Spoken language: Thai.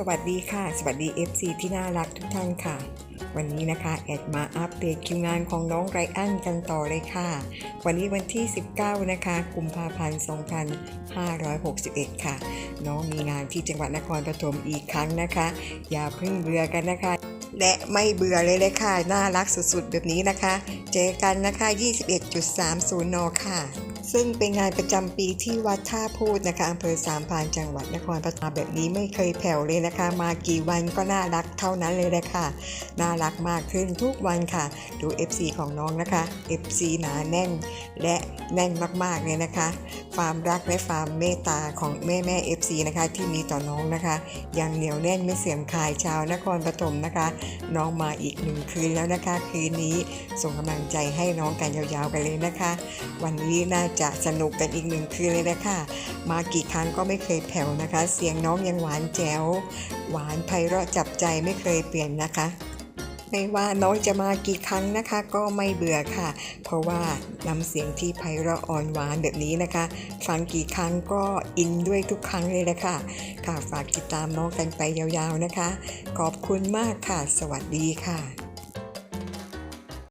สวัสดีค่ะ สวัสดี FC ที่น่ารักทุกท่านค่ะ วันนี้นะคะแอดมาอัปเดตคิวงานของน้องไรอันกันต่อเลยค่ะ วันนี้วันที่ 19 นะคะกุมภาพันธ์ 2561 ค่ะ น้องมีงานที่จังหวัดนครปฐมอีกครั้งนะคะ อย่าเพิ่งเบื่อกันนะคะ และไม่เบื่อเลยเลยค่ะ น่ารักสุดๆ แบบนี้นะคะ เจอกันนะคะ 21.30 น ค่ะ ซึ่งเป็นงานประจำปีที่วัดท่าพูดนะคะอำเภอสามพรานจังหวัดนครปฐมแบบนี้ไม่เคยแผ่วเลยนะคะ มากี่วันก็น่ารักเท่านั้นเลยเละค่ะน่ารักมากขึ้นทุกวันค่ะ ดู FC ของน้องนะคะ FC หนาแน่นและแน่นมากๆเลยนะคะ ความรักและความเมตตาของแม่แม่ FC นะคะ ที่มีต่อน้องนะคะยังเหนียวแน่นไม่เสื่อมคลายชาวนครปฐมนะคะ น้องมาอีกหนึ่งคืนแล้วนะคะ คืนนี้ส่งกำลังใจให้น้องกันยาวๆกันเลยนะคะ วันนี้น่าจะสนุกกันอีกหนึ่งคืนเลยนะคะมากี่ครั้งก็ไม่เคยแผ่วนะคะ เสียงน้องยังหวานแจ๋วหวานไพเราะจับใจไม่เคยเปลี่ยนนะคะ ไม่ว่าน้องจะมากี่ครั้งนะคะ ก็ไม่เบื่อค่ะ เพราะว่าน้ำเสียงที่ไพเราะอ่อนหวานแบบนี้นะคะ ฟังกี่ครั้งก็อินด้วยทุกครั้งเลยละค่ะ ค่ะฝากติดตามน้องกันไปยาวๆนะคะ ขอบคุณมากค่ะ สวัสดีค่ะ